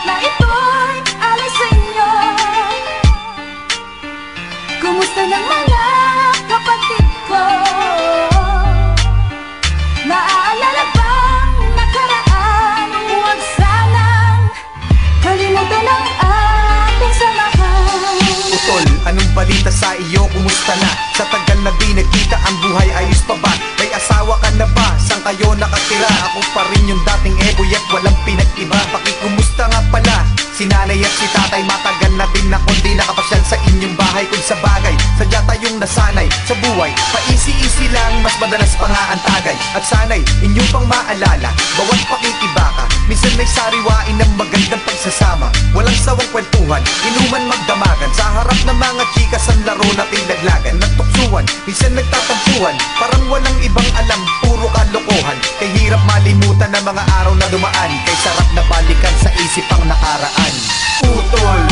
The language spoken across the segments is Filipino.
moment na ito'y alay sa inyo Kumusta ng mga kapatid ko? Naaalala bang nakaraan? Huwag sanang kalimutan ang ating samahan Utol, anong balita sa iyo? Kumusta na? Sa tagal na di nagkita ang buhay ayos pa ba? May asawa ka na ba? Saan kayo nakatira? Ako pa rin yung dating eboy at walang pinag-iba Si nanay at si tatay matagal na din ako di nakapasyal sa inyong bahay. Kung sa bagay, sadya tayong nasanay. Sa buhay Paisi-isi lang, mas madalas pa nga ang tagay. At sanay, inyong pang maalala Bawat pakikibaka, minsan may sariwain ng magandang pagsasama. Walang sawang kwentuhan, inuman magdamagan. Sa sarap na balikan sa isip ang nakaraan. Utol,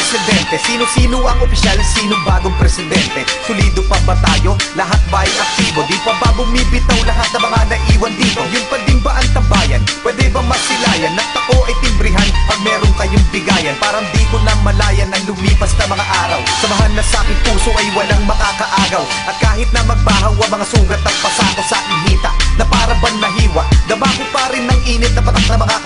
Ilan ang residente? Sino-sino ang opisyal? Sino bagong presidente? Sulido pa ba tayo? Lahat ba ay aktibo? Di pa ba bumibitaw lahat ng mga naiwan dito? Yun pa din ba ang tambayan? Pwede ba masilayan? At ako ay timbrihan pag meron kayong bigayan Parang di ko na malayan ang lumipas na mga araw Samahan na sa aking puso ay walang makakaagaw At kahit na magbahaw ang mga sugat at pasako sa aking hita Na para ban nahiwa Dama ko pa rin ng init na patak na mga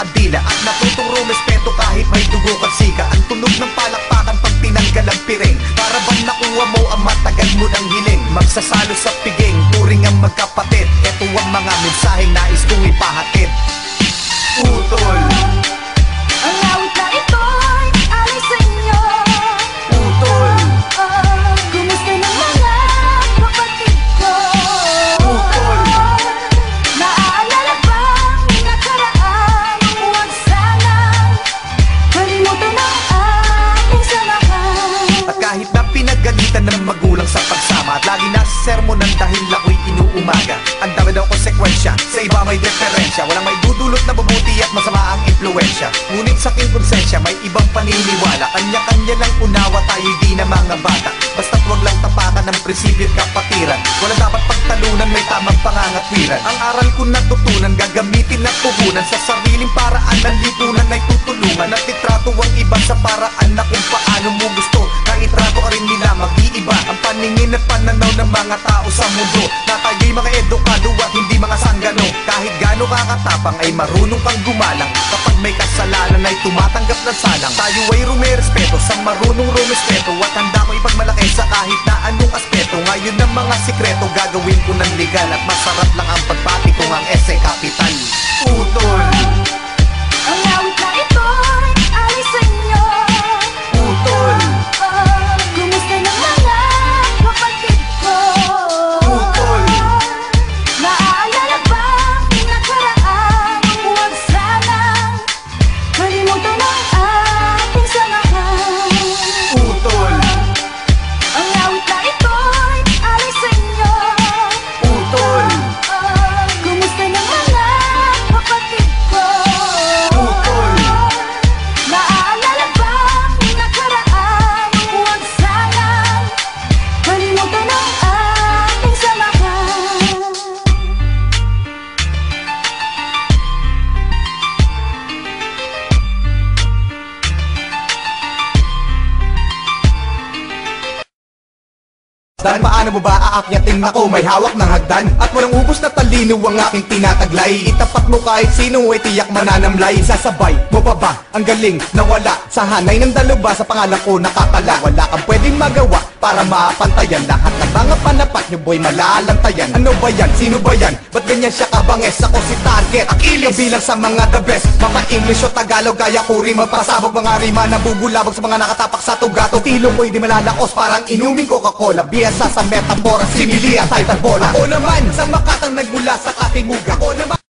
Magsasalo sa piging, turing ang magkapatid. Ito ang mga mensaheng nais kong ipahatid natutunan gagamitin at puhunan Sa sariling paraan ng lipunan. Ay tutulungan At itrato ang iba sa paraan na kung paano mo gusto. Na itrato ka rin nila mag-iiba Ang paningin at pananaw ng mga tao sa mundo. Na tayo'y mga edukado at hindi mga sanggano. Kahit gaano kakatapang ay marunong kang gumalang. Kapag may kasalanan ay tumatanggap ng salang. Tayo ay rumerespeto sa marunong rumispeto At handa ko ipagmalaki sa kahit na anong aspeto. Ngayon ang mga sikreto gagawin ko ng legal At masarap lang ang pagpati kong ang ese Dan paano mo ba aakyating ako may hawak ng hagdan. At walang ubos na talino ang aking tinataglay. Itapat mo kahit sino ay tiyak mananamlay. Sasabay mo pa ba ang galing na wala Sa hanay ng dalawa? Sa pangalan ko nakatala Wala kang pwedeng magawa para mapantayan Lahat ng mga panapat niyo boy malalantayan. Ano ba yan? Sino ba yan? Ba't ganyan siya kabanges? Ako si Target Akilis Kabilang sa mga the best Mga English o Tagalog Kaya ko rin magpasabog Mga rima na bubulabog sa mga nakatapak sa tugato. Tilo ko'y di malalakos Parang inuming Coca-Cola Biyasa sa metapora Simili at hyperbola Ako naman sa makatang nagmula sa katimuga Ako naman